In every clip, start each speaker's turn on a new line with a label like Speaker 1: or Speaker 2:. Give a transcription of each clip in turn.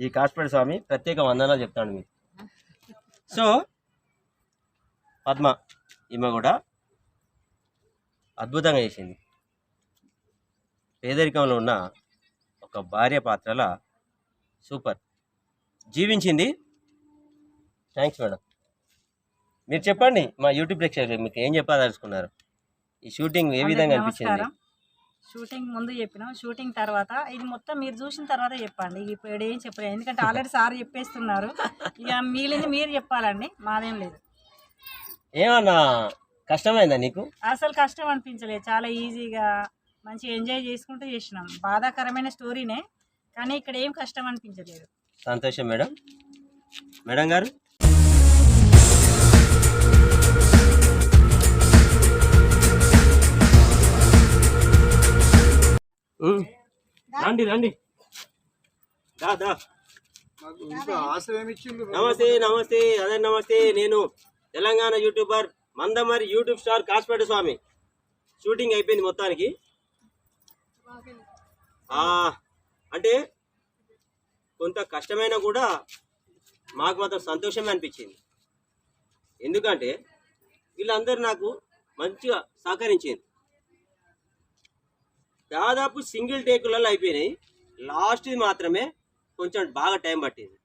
Speaker 1: ఈ కాస్పేట స్వామి ప్రత్యేక వందనాలు చెప్తాను మీకు. సో పద్మ ఈమె కూడా అద్భుతంగా చేసింది. పేదరికంలో ఉన్న ఒక భార్య పాత్రల సూపర్. జీవించింది. Thanks madam. మీరు చెప్పండి మా యూట్యూబ్ ప్రేక్షకులు మీకు ఏం చెప్పదలుచుకున్నారు? ఈ షూటింగ్ ఏ విధంగా అనిపించింది?
Speaker 2: షూటింగ్ ముందు చెప్పినాం షూటింగ్ తర్వాత ఇది మొత్తం మీరు చూసిన తర్వాత చెప్పండి. ఇప్పుడు ఏం చెప్పలేదు. ఎందుకంటే ఆల్రెడీ సార్ చెప్పేస్తున్నారు. ఇక మిగిలింది మీరు చెప్పాలండి. మాదేం లేదు.
Speaker 1: ఏమన్నా కష్టమైందా నీకు?
Speaker 2: అసలు కష్టం అనిపించలేదు. చాలా ఈజీగా మంచి ఎంజాయ్ చేసుకుంటూ చేసినాం. బాధాకరమైన స్టోరీనే కానీ ఇక్కడ ఏం కష్టం అనిపించలేదు.
Speaker 1: సంతోషం మేడం. మేడం గారు? రండి రండి. దా నమస్తే నమస్తే. అదే నమస్తే. నేను Telangana YouTuber Mandamarri YouTube star Kasipeta Swamy. Shooting అయిపోయింది మొత్తానికి. అంటే కొంత కష్టమైనా కూడా మాకు మాత్రం సంతోషమే అనిపించింది. ఎందుకంటే వీళ్ళందరూ నాకు మంచిగా సహకరించింది దాదాపు సింగిల్ టేకులలో అయిపోయినాయి. లాస్ట్ది మాత్రమే కొంచెం బాగా టైం పట్టింది.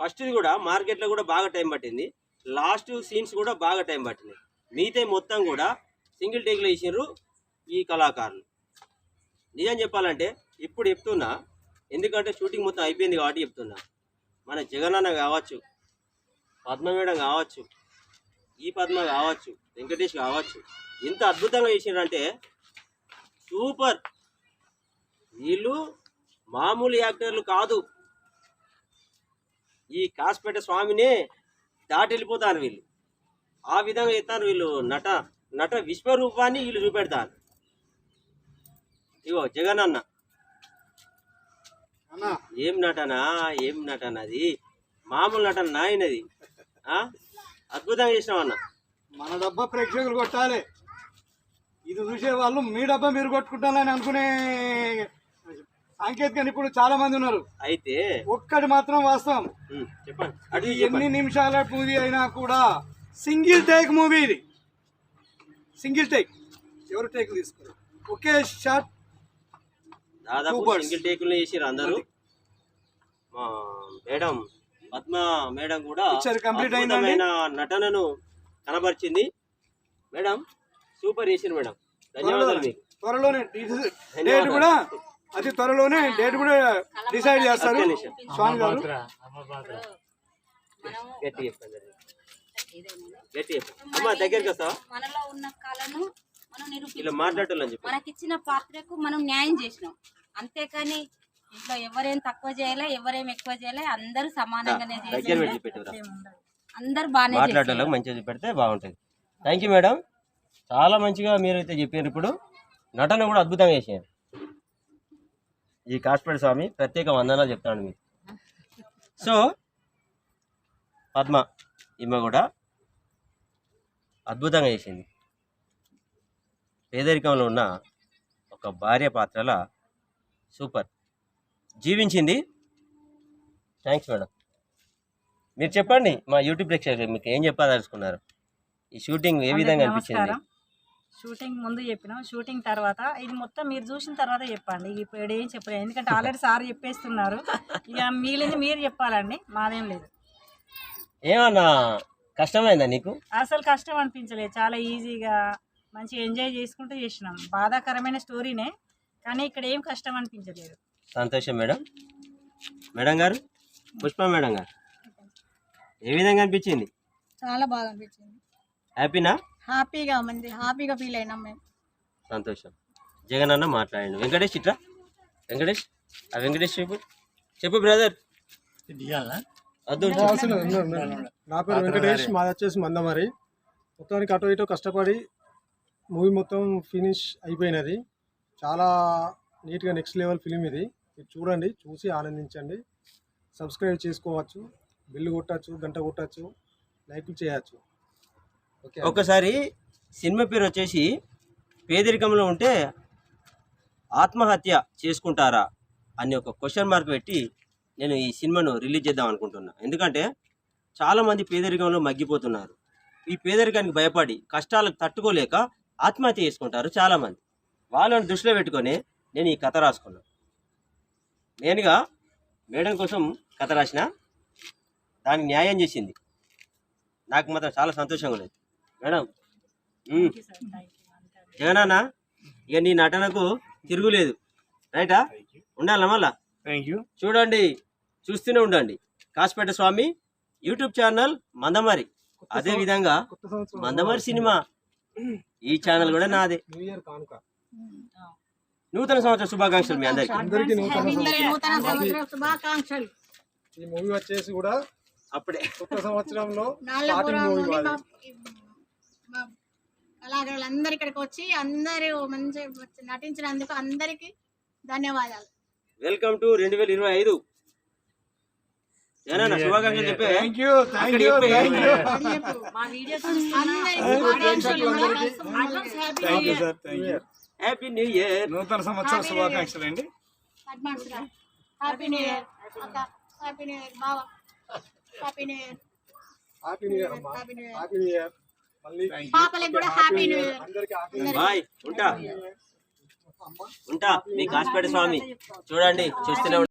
Speaker 1: ఫస్ట్ది కూడా మార్కెట్లో కూడా బాగా టైం పట్టింది. లాస్ట్ సీన్స్ కూడా బాగా టైం పట్టింది మిగతా మొత్తం కూడా సింగిల్ టేక్లో వేసినారు ఈ కళాకారులు. నిజం చెప్పాలంటే ఇప్పుడు చెప్తున్నా ఎందుకంటే షూటింగ్ మొత్తం అయిపోయింది కాబట్టి చెప్తున్నా. మన జగనన్న కావచ్చు పద్మ కావచ్చు ఈ పద్మ కావచ్చు వెంకటేష్ కావచ్చు ఇంత అద్భుతంగా చేసినారంటే సూపర్. వీళ్ళు మామూలు యాక్టర్లు కాదు. ఈ కాస్పేట స్వామినే దాటి వెళ్ళిపోతారు వీళ్ళు. ఆ విధంగా చేస్తారు వీళ్ళు నట నట విశ్వరూపాన్ని వీళ్ళు చూపెడతారు. ఇగో జగన్ అన్న. ఏం నటనా ఏం నటన అది మామూలు నటన నాయనది? అద్భుతంగా చేసినావు అన్న.
Speaker 3: మన డబ్బా ప్రేక్షకులు కొట్టాలి. ఇది చూసే వాళ్ళు మీ డబ్బా మీరు కొట్టుకుంటారని అనుకునే సాంకేతిక నిపుణులు చాలా మంది ఉన్నారు.
Speaker 1: అయితే
Speaker 3: ఒక్కటి మాత్రం వాస్తవం.
Speaker 1: చెప్పండి. చెప్పండి.
Speaker 3: ఎన్ని నిమిషాల మూవీ అయినా కూడా సింగిల్ టేక్ మూవీ ఇది. Single take. ఎవరు టేక్ తీసుకోరు? ఒకే షాట్
Speaker 1: దాదాపు. సింగిల్ టేకులు చేసిరు అందరూ. మా మేడం పద్మ మేడం కూడా
Speaker 3: అయిందండి?
Speaker 1: అద్భుతమైన నటనను కనబరిచింది. మేడం సూపర్ చేసిరు మేడం. ధన్యవాదాలు మీకు.
Speaker 3: త్వరలోనే డేట్ కూడా అతి త్వరలోనే డేట్ కూడా డిసైడ్ చేస్తారు. స్వామి గారు.
Speaker 1: గట్టి చెప్పండి గట్టి చెప్పండి. అమ్మ దగ్గరికి వస్తావా?
Speaker 4: మనలో ఉన్న కళను మనం
Speaker 1: ఇలా
Speaker 4: నిరూపించుకున్నాం.
Speaker 1: మాట్లాడాలని చెప్పి
Speaker 4: మనకిచ్చిన పాత్రకు మనం న్యాయం చేసినాం. అంతేకాని ఇంట్లో ఎవరేం తక్కువ చేయలే ఎవరేం ఎక్కువ చేయలే అందరూ సమానంగానే అందరు బాగానే
Speaker 1: మాట్లాడేలకు మంచిగా చూపెడితే బాగుంటుంది. థ్యాంక్ యూ మేడం చాలా మంచిగా మీరైతే చెప్పారు ఇప్పుడు. నటన కూడా అద్భుతంగా చేశారు. ఈ కాస్పేట స్వామి ప్రత్యేక వందనాలు చెప్తాను మీకు. సో పద్మ ఈమె కూడా అద్భుతంగా చేసింది. పేదరికంలో ఉన్న ఒక భార్య పాత్రల సూపర్. జీవించింది. Thanks madam. మీరు చెప్పండి మా యూట్యూబ్ ప్రేక్షకులు మీకు ఏం చెప్పదలుచుకున్నారు? ఈ షూటింగ్ ఏ విధంగా అనిపించింది?
Speaker 2: షూటింగ్ ముందు చెప్పినాం. షూటింగ్ తర్వాత ఇది మొత్తం మీరు చూసిన తర్వాత చెప్పండి. ఇప్పుడు ఏం చెప్పలేదు. ఎందుకంటే ఆల్రెడీ సార్ చెప్పేస్తున్నారు. ఇక మిగిలింది మీరు చెప్పాలండి. మాదేం లేదు.
Speaker 1: ఏమన్నా కష్టమైందా నీకు?
Speaker 2: అసలు కష్టం అనిపించలేదు. చాలా ఈజీగా మంచి ఎంజాయ్ చేసుకుంటూ చేసినాం. బాధాకరమైన స్టోరీనే. కానీ ఇక్కడ ఏం కష్టం అనిపించలేదు.
Speaker 1: సంతోషం మేడం. మేడం గారు పుష్ప మేడం గారు. ఏ విధంగా అనిపించింది?
Speaker 5: చాలా బాగా అనిపించింది.
Speaker 1: హ్యాపీనా
Speaker 5: హ్యాపీగా మంది హ్యాపీగా ఫీల్ అయినాం మేము.
Speaker 1: సంతోషం. జగన్ అన్న మాట్లాడండి. వెంకటేష్ ఇట్రా? వెంకటేష్? ఆ వెంకటేష్ చెప్పు. చెప్పు బ్రదర్. వద్దు
Speaker 6: నా పేరు వెంకటేష్ మాది వచ్చేసి మందమరి. మొత్తానికి అటు ఇటు కష్టపడి మూవీ మొత్తం ఫినిష్ అయిపోయినది. చాలా నీట్గా నెక్స్ట్ లెవెల్ ఫిలిం ఇది. మీరు చూడండి చూసి ఆనందించండి. సబ్స్క్రైబ్ చేసుకోవచ్చు. బిల్లు కొట్టచ్చు గంట కొట్టచ్చు లైక్లు చేయొచ్చు. ఒక్కసారి
Speaker 1: ఒకసారి సినిమా పేరు వచ్చేసి పేదరికంలో ఉంటే ఆత్మహత్య చేసుకుంటారా అని ఒక క్వశ్చన్ మార్క్ పెట్టి నేను ఈ సినిమాను రిలీజ్ చేద్దాం అనుకుంటున్నా. ఎందుకంటే చాలామంది పేదరికంలో మగ్గిపోతున్నారు. ఈ పేదరికానికి భయపడి కష్టాలకు తట్టుకోలేక ఆత్మహత్య చేసుకుంటారు చాలామంది. వాళ్ళని దృష్టిలో పెట్టుకొని నేను ఈ కథ రాసుకున్నాను నేనుగా మేడం కోసం కథ రాసిన దానికి న్యాయం చేసింది. నాకు మాత్రం చాలా సంతోషంగా లేదు మేడం. జగనన్న ఇక నీ నటనకు తిరుగులేదు. రైటా ఉండాలా మళ్ళా?
Speaker 3: థ్యాంక్ యూ
Speaker 1: చూడండి. చూస్తూనే ఉండండి. Kasipeta Swamy YouTube channel Mandamarri. అదే విధంగా మందమరి సినిమా. ఈ ఛానల్ కూడా నాదే.
Speaker 6: న్యూ ఇయర్ కానుక.
Speaker 1: నూతన సంవత్సర శుభాకాంక్షలు మీ అందరికి.
Speaker 6: అందరికీ నూతన
Speaker 5: అందరికీ నూతన
Speaker 6: సంవత్సరం
Speaker 5: సంవత్సర శుభాకాంక్షలు.
Speaker 6: ఈ మూవీ వచ్చేసి కూడా
Speaker 1: అప్పుడే.
Speaker 6: కొత్త సంవత్సరంలో స్టార్టింగ్ మూవీ
Speaker 5: మా కళాకారులందరూ ఇక్కడికి వచ్చి అందరూ మంచి నటించినందుకు అందరికీ ధన్యవాదాలు.
Speaker 1: వెల్కమ్ టు రెండు వేల ఇరవై ఐదు.
Speaker 2: హ్యాపీ
Speaker 1: న్యూ ఇయర్
Speaker 3: నూతన సంవత్సర శుభాకాంక్షలు అండి.
Speaker 5: Happy new year happy new year బావ. Happy new year
Speaker 6: happy new year అమ్మా.
Speaker 5: హ్యాపీ న్యూ ఇయర్ పాపలకు కూడా హ్యాపీ న్యూ ఇయర్
Speaker 1: బాయ్ ఉంటా. ఉంటా మీ కాసిపేట స్వామి. చూడండి చూస్తూనే.